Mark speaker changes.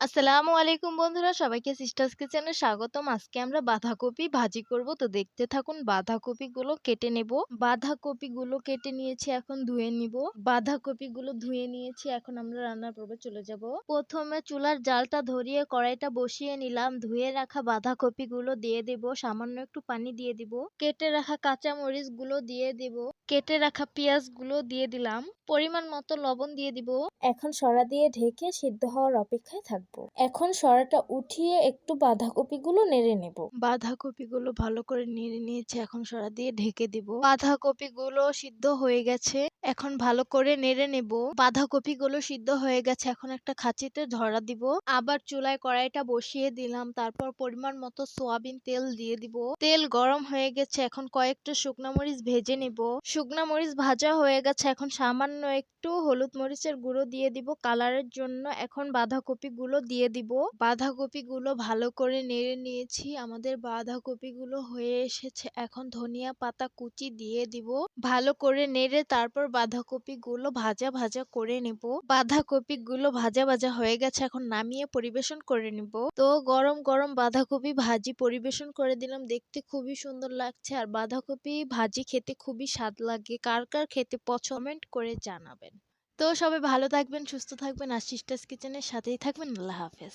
Speaker 1: আসসালামু আলাইকুম বন্ধুরা, সবাইকে সিস্টার্স কিচেনে স্বাগতম। আজকে আমরা বাঁধাকপি ভাজি করব। তো দেখতে থাকুন, বাঁধাকপিগুলো কেটে নেব। বাঁধাকপিগুলো কেটে নিয়েছি এখন ধুয়ে নিব। বাঁধাকপিগুলো ধুয়ে নিয়েছি, এখন আমরা রান্নার পর্বে চলে যাব। প্রথমে চুলার জালটা ধরিয়ে কড়াইটা বসিয়ে নিলাম। ধুয়ে রাখা বাঁধাকপিগুলো দিয়ে দেব। সামান্য একটু পানি দিয়ে দিব। কেটে রাখা কাঁচা মরিচগুলো দিয়ে দেব। কেটে রাখা পেঁয়াজগুলো দিয়ে দিলাম। পরিমাণ মতো লবণ দিয়ে দিব। এখন সরা দিয়ে ঢেকে সিদ্ধ হওয়ার অপেক্ষায় থাকব। এখন সরাটা উঠিয়ে একটু বাঁধাকপিগুলো নেড়ে নেব। বাঁধাকপিগুলো ভালো করে নেড়ে নিয়েছে, এখন সরা দিয়ে ঢেকে দিব। বাঁধাকপিগুলো সিদ্ধ হয়ে গেছে, এখন ভালো করে নেড়ে নেব। বাঁধাকপিগুলো সিদ্ধ হয়ে গেছে, এখন একটা খাঁচিতে ধরা দিব। আবার চুলায় কড়াইটা বসিয়ে দিলাম, তারপর পরিমাণ মতো সোয়াবিন তেল দিয়ে দিব। তেল গরম হয়ে গেছে, এখন কয়েকটা শুকনো মরিচ ভেজে নেব। শুকনো মরিচ ভাজা হয়ে গেছে, এখন সামান্য একটু হলুদ মরিচের গুঁড়ো দিয়ে দিব কালারের জন্য। এখন বাঁধাকপি গুলো দিয়ে দিব। বাঁধাকপি গুলো ভালো করে নেড়ে নিয়েছি। আমাদের বাঁধাকপি গুলো হয়ে এসেছে। এখন ধনিয়া পাতা কুচি দিয়ে দিব। ভালো করে নেড়ে তারপর বাঁধাকপি গুলো ভাজা ভাজা করে নেব। বাঁধাকপি গুলো ভাজা ভাজা হয়ে গেছে। এখন নামিয়ে পরিবেশন করে নিব। তো গরম গরম বাঁধাকপি ভাজি পরিবেশন করে দিলাম। দেখতে খুবই সুন্দর লাগছে। আর বাঁধাকপি ভাজি খেতে খুবই স্বাদ লাগে। কার কার খেতে পছন্দ করে জানাবেন। তো সবাই ভালো থাকবেন সুস্থ থাকবেন আশিস সিস্টার্স কিচেনের সাথেই থাকবেন। আল্লাহ হাফেজ।